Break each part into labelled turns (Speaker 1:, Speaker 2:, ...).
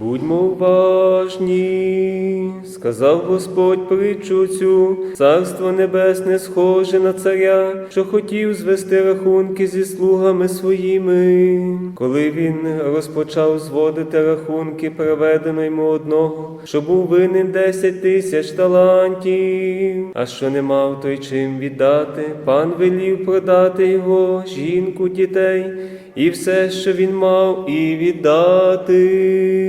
Speaker 1: Будьмо уважні, сказав Господь притчу цю, царство небесне схоже на царя, що хотів звести рахунки зі слугами своїми. Коли він розпочав зводити рахунки, переведено йому одного, що був винен десять тисяч талантів, а що не мав той чим віддати, пан велів продати його, жінку, дітей і все, що він мав, і віддати.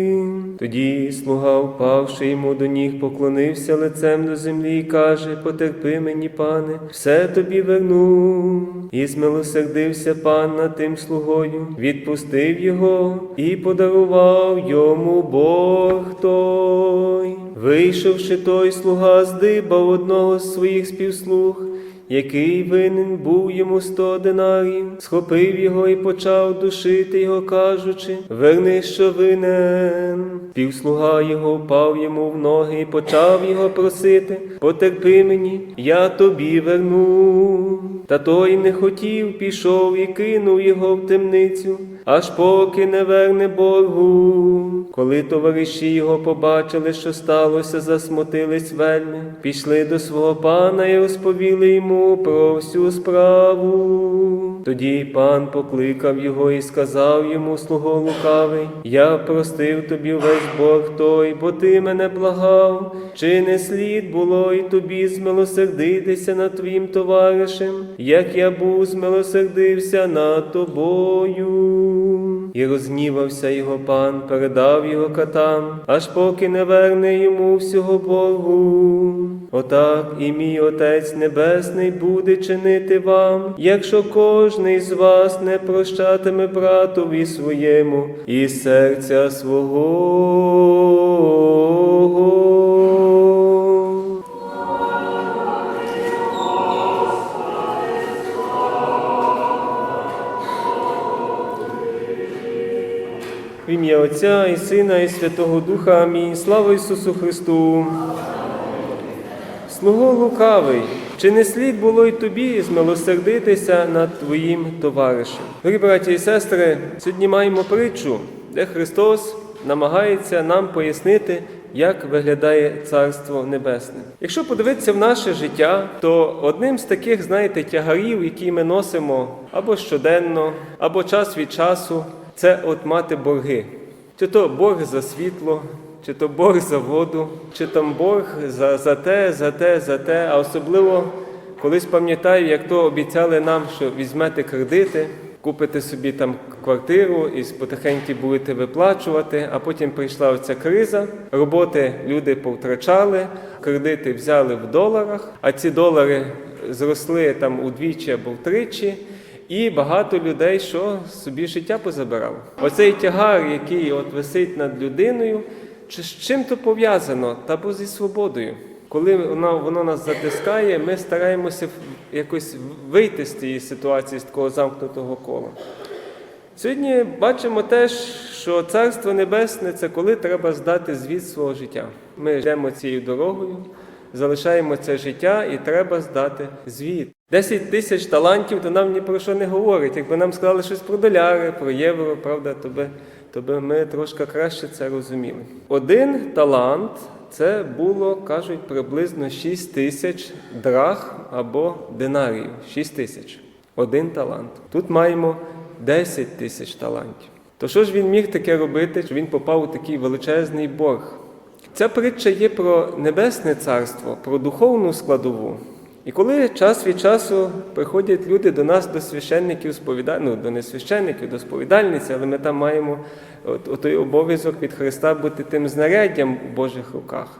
Speaker 1: Тоді слуга, впавши йому до ніг, поклонився лицем до землі і каже: Потерпи мені, пане, все тобі верну. І змилосердився пан над тим слугою, відпустив його і подарував йому Бог той. Вийшовши той слуга, здибав одного з своїх співслуг який винен був йому сто динарів, схопив його і почав душити його, кажучи: Верни, що винен. Півслуга його впав йому в ноги і почав його просити: Потерпи мені, я тобі верну. Та той не хотів, пішов і кинув його в темницю, аж поки не верне боргу. Коли товариші його побачили, що сталося, засмутились вельми, пішли до свого пана і розповіли йому про всю справу. Тоді пан покликав його і сказав йому, слуго лукавий, я простив тобі весь борг той, бо ти мене благав, чи не слід було і тобі змилосердитися над твоїм товаришем, як я був змилосердився над тобою. І розгнівався його пан, передав його катам, аж поки не верне йому всього боргу. Отак і мій Отець Небесний буде чинити вам, якщо кожний з вас не прощатиме братові своєму і серця свого. Отця і Сина, і Святого Духа. Амінь. Слава Ісусу Христу. Слуго лукавий, чи не слід було й тобі змилосердитися над твоїм товаришем? Дорогі браті і сестри, сьогодні маємо притчу, де Христос намагається нам пояснити, як виглядає Царство Небесне. Якщо подивитися в наше життя, то одним з таких, знаєте, тягарів, які ми носимо або щоденно, або час від часу, це от мати борги. Чи то борг за світло, чи то борг за воду, чи там борг за, за те, за те, за те. А особливо колись пам'ятаю, як то обіцяли нам, що візьмете кредити, купите собі там квартиру і потихеньку будете виплачувати. А потім прийшла оця криза, роботи люди повтрачали, кредити взяли в доларах, а ці долари зросли там удвічі або втричі. І багато людей, що собі життя позабирало. Оцей тягар, який от висить над людиною, чи з чим то пов'язано, та бо зі свободою. Коли воно, воно нас затискає, ми стараємося якось вийти з цієї ситуації, з такого замкнутого кола. Сьогодні бачимо теж, що Царство Небесне це коли треба здати звіт свого життя. Ми йдемо цією дорогою, залишаємо це життя і треба здати звіт. 10 тисяч талантів то нам ні про що не говорить. Якби нам сказали щось про доляри, про євро, правда, то би, то би ми трошки краще це розуміли. Один талант це було, кажуть, приблизно 6 тисяч драх або динарів. 6 тисяч. Один талант. Тут маємо 10 тисяч талантів. То що ж він міг таке робити, що він попав у такий величезний борг? Ця притча є про небесне царство, про духовну складову. І коли час від часу приходять люди до нас, до священників, сповіда... ну, до несвященників, до сповідальниці, але ми там маємо от той обов'язок від Христа бути тим знаряддям у Божих руках,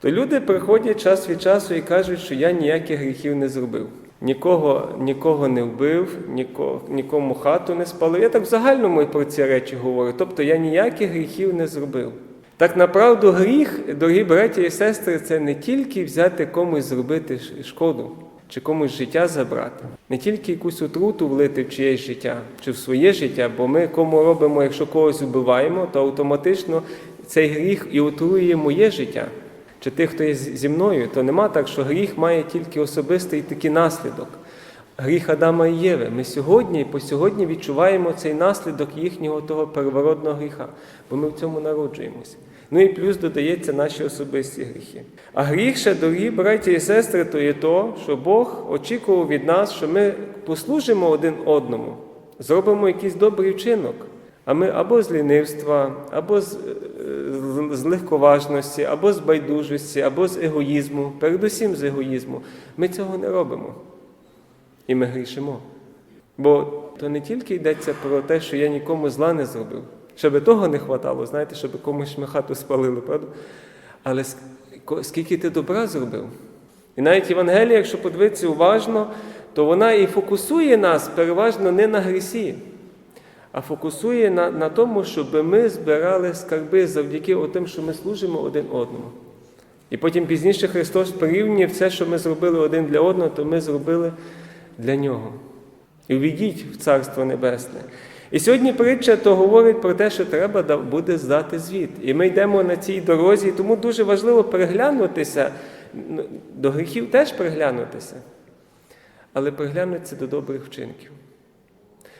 Speaker 1: то люди приходять час від часу і кажуть, що я ніяких гріхів не зробив. Нікого нікого не вбив, нікого, нікому хату не спалив. Я так в загальному про ці речі говорю. Тобто я ніяких гріхів не зробив. Так направду гріх, дорогі браті і сестри, це не тільки взяти комусь зробити шкоду, чи комусь життя забрати, не тільки якусь отруту влити в чиєсь життя, чи в своє життя, бо ми кому робимо, якщо когось вбиваємо, то автоматично цей гріх і отруює моє життя. Чи тих, хто є зі мною, то нема так, що гріх має тільки особистий такий наслідок. Гріх Адама і Єви. Ми сьогодні і по сьогодні відчуваємо цей наслідок їхнього того первородного гріха, бо ми в цьому народжуємося. Ну і плюс додається наші особисті гріхи. А гріх ще, дорогі браті і сестри, то є то, що Бог очікував від нас, що ми послужимо один одному, зробимо якийсь добрий вчинок. А ми або з лінивства, або з, е, з- з легковажності, або з байдужості, або з егоїзму, передусім з егоїзму. Ми цього не робимо. І ми грішимо. Бо то не тільки йдеться про те, що я нікому зла не зробив, щоб того не хватало, знаєте, щоб комусь ми хату спалили, правда? Але скільки ти добра зробив? І навіть Євангелія, якщо подивитися уважно, то вона і фокусує нас переважно не на грісі, а фокусує на, на тому, щоб ми збирали скарби завдяки тим, що ми служимо один одному. І потім пізніше Христос порівнює все, що ми зробили один для одного, то ми зробили для нього. І увійдіть в Царство Небесне. І сьогодні притча то говорить про те, що треба буде здати звіт. І ми йдемо на цій дорозі, тому дуже важливо переглянутися, ну, до гріхів теж приглянутися, але приглянутися до добрих вчинків.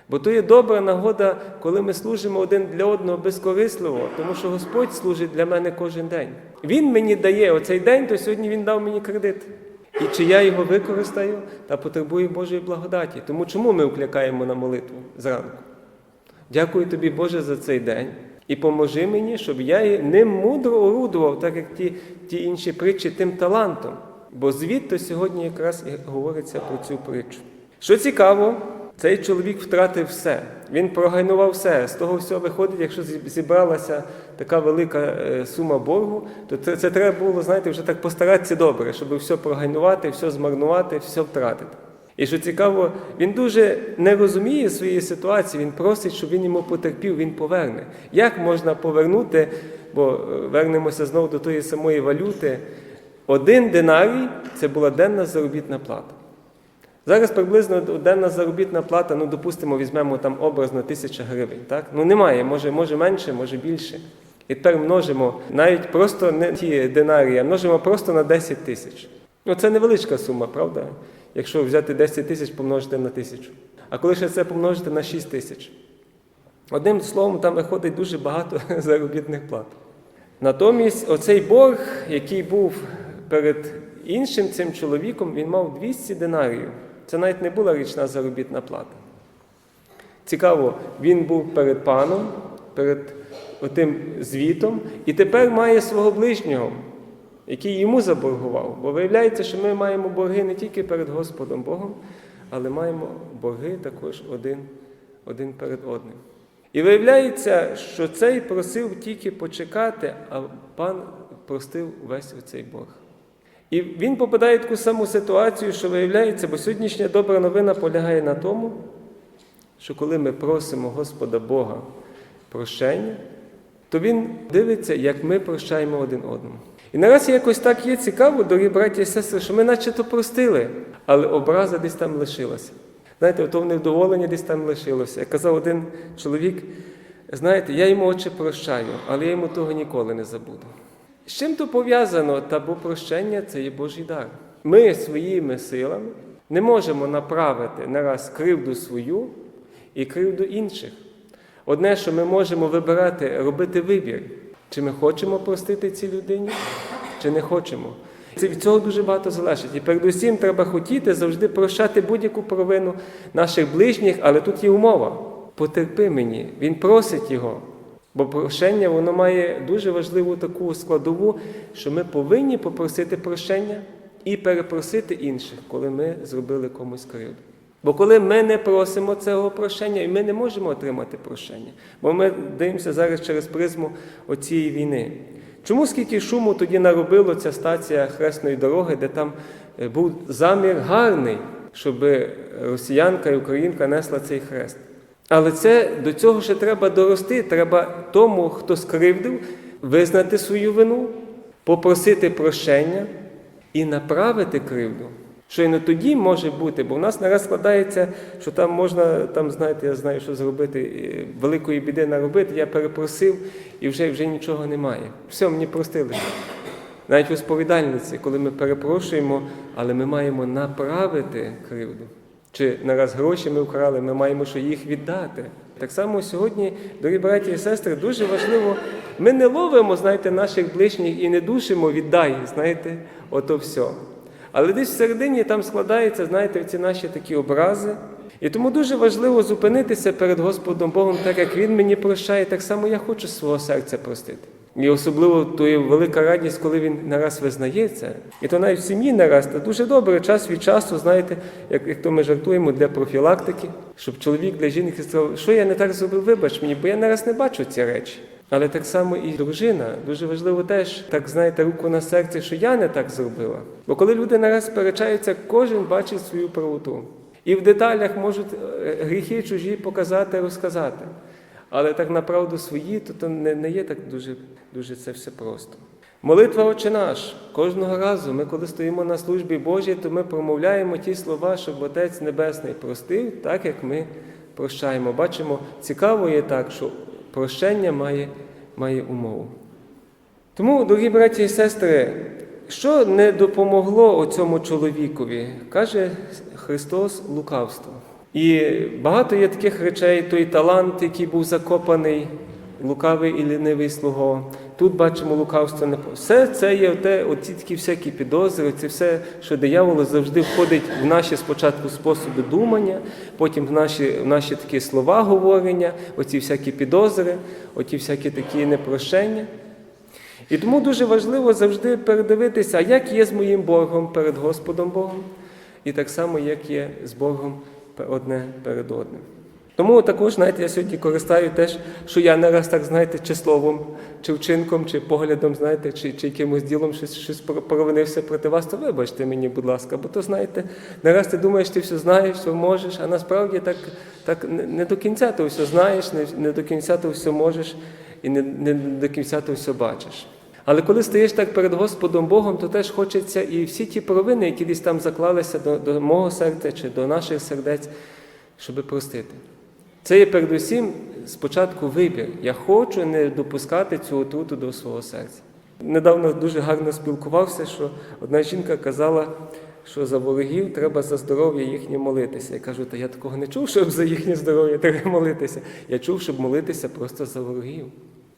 Speaker 1: Бо то є добра нагода, коли ми служимо один для одного безкорисливо, тому що Господь служить для мене кожен день. Він мені дає оцей день, то сьогодні Він дав мені кредит. І чи я його використаю та потребую Божої благодаті. Тому чому ми вкликаємо на молитву зранку? Дякую тобі, Боже, за цей день. І поможи мені, щоб я ним мудро орудував, так як ті, ті інші притчі, тим талантом. Бо звідти сьогодні якраз і говориться про цю притчу. Що цікаво, цей чоловік втратив все. Він прогайнував все. З того всього виходить, якщо зібралася така велика е, сума боргу, то це, це треба було, знаєте, вже так постаратися добре, щоб все прогайнувати, все змарнувати, все втратити. І що цікаво, він дуже не розуміє своєї ситуації, він просить, щоб він йому потерпів, він поверне. Як можна повернути, бо е, вернемося знову до тої самої валюти, один динарій це була денна заробітна плата. Зараз приблизно денна заробітна плата, ну, допустимо, візьмемо там образно тисяча гривень. Так? Ну немає, може, може менше, може більше. І тепер множимо навіть просто не ті динарії, а множимо просто на 10 тисяч. Ну це невеличка сума, правда? Якщо взяти 10 тисяч, помножити на тисячу. А коли ще це помножити на 6 тисяч. Одним словом, там виходить дуже багато заробітних плат. Натомість, оцей борг, який був перед іншим цим чоловіком, він мав 200 динаріїв. Це навіть не була річна заробітна плата. Цікаво, він був перед паном, перед отим звітом, і тепер має свого ближнього, який йому заборгував. Бо виявляється, що ми маємо борги не тільки перед Господом Богом, але маємо борги також один, один перед одним. І виявляється, що цей просив тільки почекати, а пан простив весь оцей борг. І він попадає в таку саму ситуацію, що виявляється, бо сьогоднішня добра новина полягає на тому, що коли ми просимо Господа Бога прощення, то Він дивиться, як ми прощаємо один одному. І наразі якось так є цікаво, дорогі браті і сестри, що ми наче то простили, але образа десь там лишилася. Знаєте, ото невдоволення десь там лишилося. Як казав один чоловік, знаєте, я йому очі прощаю, але я йому того ніколи не забуду. З чим то пов'язано, та бо прощення це є Божий дар. Ми своїми силами не можемо направити нараз кривду свою і кривду інших. Одне, що ми можемо вибирати, робити вибір, чи ми хочемо простити цій людині, чи не хочемо. Це від цього дуже багато залежить. І передусім треба хотіти завжди прощати будь-яку провину наших ближніх, але тут є умова. Потерпи мені. Він просить його. Бо прощення воно має дуже важливу таку складову, що ми повинні попросити прощення і перепросити інших, коли ми зробили комусь кривду. Бо коли ми не просимо цього прощення, і ми не можемо отримати прощення, бо ми дивимося зараз через призму оцієї війни. Чому скільки шуму тоді наробило ця стація хресної дороги, де там е, був замір гарний, щоб росіянка і українка несла цей хрест? Але це до цього ще треба дорости. Треба тому, хто скривдив, визнати свою вину, попросити прощення і направити кривду. Що і не тоді може бути, бо в нас нараз складається, що там можна, там, знаєте, я знаю, що зробити, великої біди наробити, я перепросив і вже, вже нічого немає. Все, мені простили. Навіть у сповідальниці, коли ми перепрошуємо, але ми маємо направити кривду. Чи нараз гроші ми вкрали, ми маємо що їх віддати. Так само сьогодні, дорогі браті і сестри, дуже важливо, ми не ловимо, знаєте, наших ближніх і не душимо, віддай, знаєте, ото все. Але десь всередині там складаються, знаєте, ці наші такі образи. І тому дуже важливо зупинитися перед Господом Богом, так як Він мені прощає, так само я хочу свого серця простити. І особливо то є велика радість, коли він нараз визнається. І то навіть в сім'ї нараз, це дуже добре, час від часу, знаєте, як, як то ми жартуємо для профілактики, щоб чоловік для жінки сказав, що я не так зробив, вибач мені, бо я нараз не бачу ці речі. Але так само і дружина. Дуже важливо теж, так знаєте, руку на серці, що я не так зробила. Бо коли люди нараз сперечаються, кожен бачить свою правоту. І в деталях можуть е, гріхи чужі показати, розказати. Але так направду свої, то, то не, не є так дуже, дуже це все просто. Молитва Отче наш. Кожного разу ми, коли стоїмо на службі Божій, то ми промовляємо ті слова, щоб Отець Небесний простив, так як ми прощаємо. Бачимо, цікаво є так, що прощення має, має умову. Тому, дорогі браті і сестри, що не допомогло цьому чоловікові, каже Христос лукавство. І багато є таких речей, той талант, який був закопаний, лукавий і лінивий слуго. Тут бачимо лукавство не все це є те, оці такі всякі підозри, це все, що диявол завжди входить в наші спочатку способи думання, потім в наші, в наші такі слова говорення, оці всякі підозри, оті всякі такі непрощення. І тому дуже важливо завжди передивитися, як є з моїм боргом перед Господом Богом, і так само, як є з Богом одне перед одним. Тому також, знаєте, я сьогодні користаю теж, що я не раз так, знаєте, чи словом, чи вчинком, чи поглядом, знаєте, чи, чи якимось ділом щось, щось провинився проти вас, то вибачте мені, будь ласка, бо то знаєте, не раз ти думаєш, ти все знаєш, все можеш, а насправді так, так не- до кінця ти все знаєш, не, не до кінця ти все можеш і не, не до кінця ти все бачиш. Але коли стоїш так перед Господом Богом, то теж хочеться і всі ті провини, які десь там заклалися до, до мого серця чи до наших сердець, щоб простити. Це є передусім спочатку вибір. Я хочу не допускати цю отруту до свого серця. Недавно дуже гарно спілкувався, що одна жінка казала, що за ворогів треба за здоров'я їхнє молитися. Я кажу, та я такого не чув, щоб за їхнє здоров'я треба молитися. Я чув, щоб молитися просто за ворогів.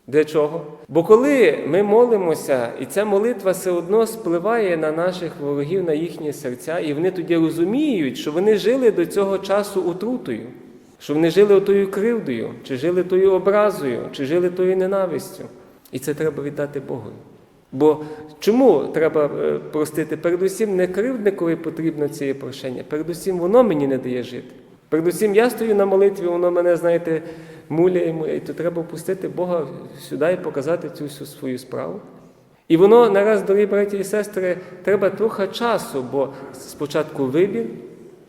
Speaker 1: Для чого? Бо коли ми молимося, і ця молитва все одно спливає на наших ворогів, на їхні серця, і вони тоді розуміють, що вони жили до цього часу отрутою, що вони жили отою кривдою, чи жили тою образою, чи жили тою ненавистю. І це треба віддати Богу. Бо чому треба е, простити? Передусім, не кривдникові потрібно це прощення, передусім воно мені не дає жити. Передусім, я стою на молитві, воно мене, знаєте, муляє, і то треба пустити Бога сюди і показати цю всю свою справу. І воно нараз, дорогі браті і сестри, треба трохи часу, бо спочатку вибір,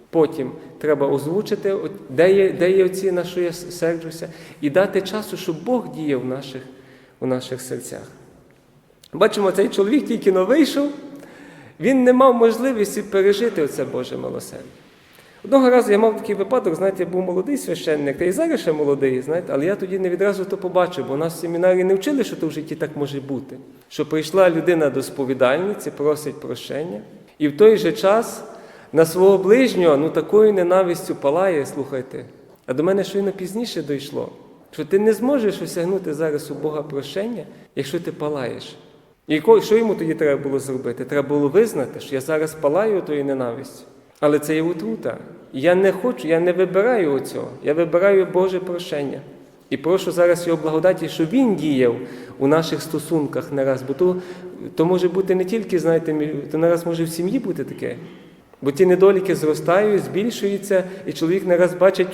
Speaker 1: потім треба озвучити, де є, де є оці, на що я серджуся, і дати часу, щоб Бог діяв в наших, у наших серцях. Бачимо, цей чоловік тільки но вийшов, він не мав можливості пережити оце Боже милосердя. Одного разу я мав такий випадок, знаєте, я був молодий священник, та і зараз ще молодий, знаєте, але я тоді не відразу то побачив, бо нас в семінарі не вчили, що то в житті так може бути. Що прийшла людина до сповідальниці, просить прощення, і в той же час на свого ближнього ну такою ненавистю палає, слухайте. А до мене щойно пізніше дійшло, що ти не зможеш осягнути зараз у Бога прощення, якщо ти палаєш. І що йому тоді треба було зробити? Треба було визнати, що я зараз палаю тою ненавистю. Але це є отрута. Я не хочу, я не вибираю оцього. Я вибираю Боже прощення. І прошу зараз його благодаті, щоб він діяв у наших стосунках не раз. Бо то, то може бути не тільки, знаєте, то не раз може в сім'ї бути таке. Бо ті недоліки зростають, збільшуються, і чоловік не раз бачить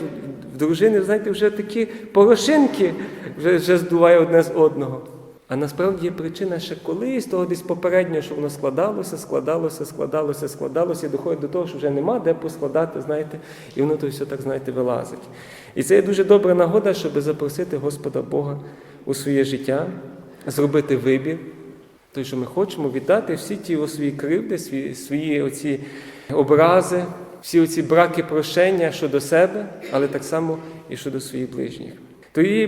Speaker 1: в дружини, знаєте, вже такі порошинки вже, вже здуває одне з одного. А насправді причина ще колись, того десь попередньо, що воно складалося, складалося, складалося, складалося, і доходить до того, що вже нема де поскладати, знаєте, і воно то все так, знаєте, вилазить. І це є дуже добра нагода, щоб запросити Господа Бога у своє життя, зробити вибір, той, що ми хочемо віддати всі ті свої кривди, свої, свої оці образи, всі оці браки прощення щодо себе, але так само і щодо своїх ближніх. Тоді,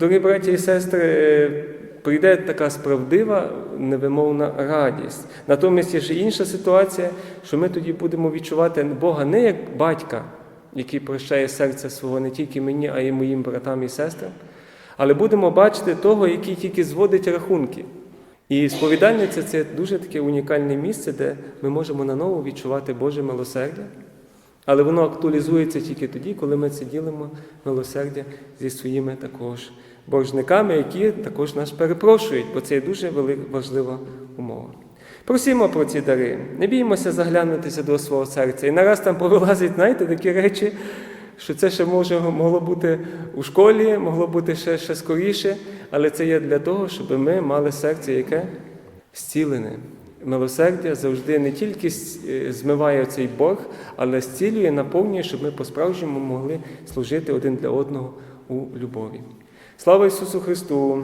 Speaker 1: дорогі браті і сестри, е, прийде така справдива, невимовна радість. Натомість є ще інша ситуація, що ми тоді будемо відчувати Бога не як батька, який прощає серце свого не тільки мені, а й моїм братам і сестрам. Але будемо бачити того, який тільки зводить рахунки. І сповідальниця це дуже таке унікальне місце, де ми можемо наново відчувати Боже милосердя. Але воно актуалізується тільки тоді, коли ми це ділимо милосердя зі своїми також боржниками, які також нас перепрошують, бо це є дуже важлива умова. Просімо про ці дари, не біймося заглянутися до свого серця. І нараз там повилазять, знаєте, такі речі, що це ще може могло бути у школі, могло бути ще, ще скоріше, але це є для того, щоб ми мали серце, яке зцілене. Милосердя завжди не тільки е, змиває цей борг, але зцілює, наповнює, щоб ми по-справжньому могли служити один для одного у любові. Слава Ісусу Христу!